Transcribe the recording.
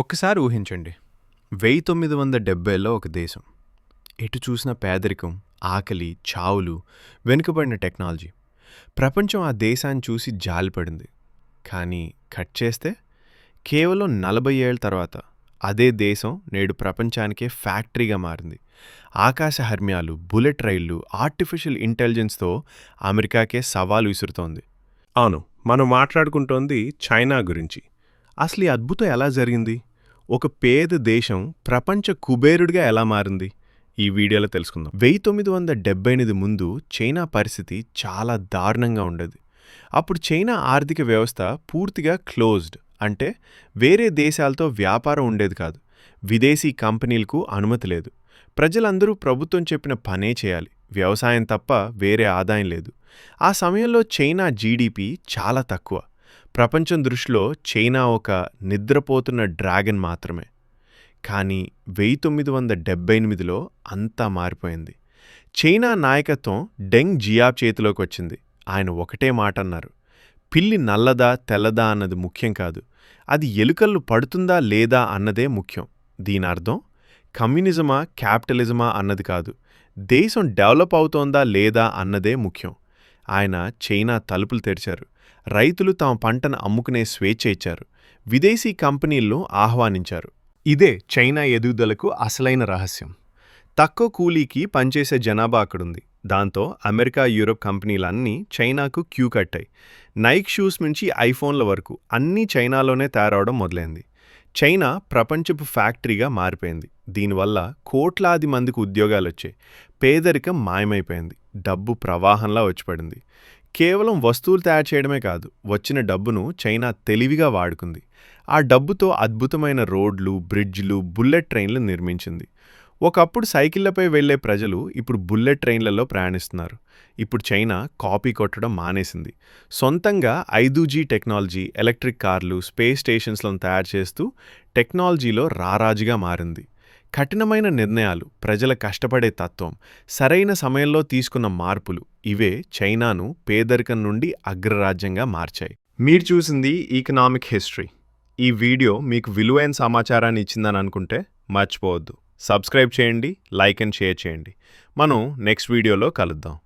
ఒక్కసారి ఊహించండి. వెయ్యి తొమ్మిది వందల డెబ్బైలో ఒక దేశం. ఎటు చూసిన పేదరికం ఆకలి చావులు వెనుకబడిన టెక్నాలజీ. ప్రపంచం ఆ దేశాన్ని చూసి జాలిపడింది. కానీ కట్ చేస్తే కేవలం నలభై ఏళ్ళ తర్వాత అదే దేశం నేడు ప్రపంచానికే ఫ్యాక్టరీగా మారింది. ఆకాశ హర్మ్యాలు బుల్లెట్ రైళ్ళు ఆర్టిఫిషియల్ ఇంటెలిజెన్స్తో అమెరికాకే సవాలు విసురుతోంది. అవును మనం మాట్లాడుకుంటోంది చైనా గురించి. అసలు ఈ అద్భుతం ఎలా జరిగింది? ఒక పేద దేశం ప్రపంచ కుబేరుడిగా ఎలా మారింది? ఈ వీడియోలో తెలుసుకుందాం. వెయ్యి తొమ్మిది వందల డెబ్బై ఎనిమిది ముందు చైనా పరిస్థితి చాలా దారుణంగా ఉండేది. అప్పుడు చైనా ఆర్థిక వ్యవస్థ పూర్తిగా క్లోజ్డ్. అంటే వేరే దేశాలతో వ్యాపారం ఉండేది కాదు. విదేశీ కంపెనీలకు అనుమతి లేదు. ప్రజలందరూ ప్రభుత్వం చెప్పిన పనే చేయాలి. వ్యవసాయం తప్ప వేరే ఆదాయం లేదు. ఆ సమయంలో చైనా జీడిపి చాలా తక్కువ. ప్రపంచం దృష్టిలో చైనా ఒక నిద్రపోతున్న డ్రాగన్ మాత్రమే. కానీ వెయ్యి తొమ్మిది వందల డెబ్బై ఎనిమిదిలో అంతా మారిపోయింది. చైనా నాయకత్వం డెంగ్ జియాబ్ చేతిలోకి వచ్చింది. ఆయన ఒకటే మాట అన్నారు. పిల్లి నల్లదా తెల్లదా అన్నది ముఖ్యం కాదు. అది ఎలుకలు పడుతుందా లేదా అన్నదే ముఖ్యం. దీని అర్థం కమ్యూనిజమా క్యాపిటలిజమా అన్నది కాదు. దేశం డెవలప్ అవుతోందా లేదా అన్నదే ముఖ్యం. ఆయన చైనా తలుపులు తెరిచారు. రైతులు తమ పంటను అమ్ముకునే స్వేచ్ఛ ఇచ్చారు. విదేశీ కంపెనీలను ఆహ్వానించారు. ఇదే చైనా ఎదుగుదలకు అసలైన రహస్యం. తక్కువ కూలీకి పనిచేసే జనాభా అక్కడుంది. దాంతో అమెరికా యూరోప్ కంపెనీలన్నీ చైనాకు క్యూ కట్టాయి. నైక్ షూస్ నుంచి ఐఫోన్ల వరకు అన్నీ చైనాలోనే తయారవడం మొదలైంది. చైనా ప్రపంచపు ఫ్యాక్టరీగా మారిపోయింది. దీనివల్ల కోట్లాది మందికి ఉద్యోగాలు వచ్చాయి పేదరికం మాయమైపోయింది. డబ్బు ప్రవాహంలా వచ్చిపడింది. కేవలం వస్తువులు తయారు చేయడమే కాదు వచ్చిన డబ్బును చైనా తెలివిగా వాడుకుంది. ఆ డబ్బుతో అద్భుతమైన రోడ్లు బ్రిడ్జ్లు బుల్లెట్ ట్రైన్లు నిర్మించింది. ఒకప్పుడు సైకిళ్ళపై వెళ్ళే ప్రజలు ఇప్పుడు బుల్లెట్ ట్రైన్లలో ప్రయాణిస్తున్నారు. ఇప్పుడు చైనా కాపీ కొట్టడం మానేసింది. సొంతంగా ఐదు జీ టెక్నాలజీ ఎలక్ట్రిక్ కార్లు స్పేస్ స్టేషన్స్లను తయారు చేస్తూ టెక్నాలజీలో రారాజుగా మారింది. కఠినమైన నిర్ణయాలు ప్రజల కష్టపడే తత్వం సరైన సమయంలో తీసుకున్న మార్పులు ఇవే చైనాను పేదరికం నుండి అగ్రరాజ్యంగా మార్చాయి. మీరు చూసింది ఈకనామిక్ హిస్టరీ ఈ వీడియో మీకు విలువైన సమాచారాన్ని ఇచ్చిందని అనుకుంటే మర్చిపోవద్దు. సబ్స్క్రైబ్ చేయండి లైక్ అండ్ షేర్ చేయండి. మనం నెక్స్ట్ వీడియోలో కలుద్దాం.